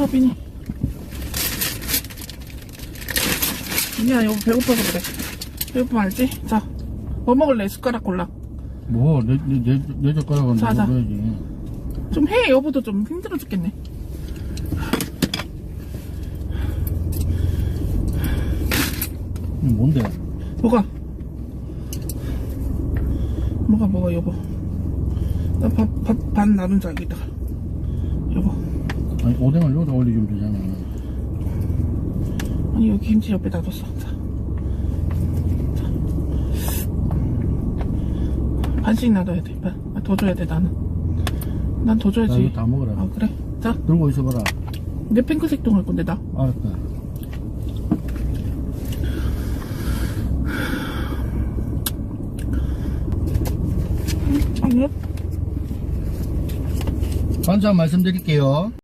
배고파 비니? 비니야 여보 배고파서 그래. 배고프면 알지? 자뭐 먹을래? 숟가락 골라. 뭐, 내, 내, 내, 내 젓가락은 자, 자. 먹어야지. 좀 해. 여보도 좀 힘들어 죽겠네. 뭔데? 뭐가? 뭐가 뭐가 여보? 나 밥 밥 반 나눈 있다가. 여보 아니, 오뎅을 여기다 올려주면 되잖아. 아니 여기 김치 옆에 놔뒀어 자. 자. 반씩 놔둬야 돼더 줘야 돼 나는 난더나 줘야지 이거 다 먹어라. 아 그래 자 들고 있어봐라. 내 핑크색 똥할 건데 나 알았다. 아니요 반찬 말씀드릴게요.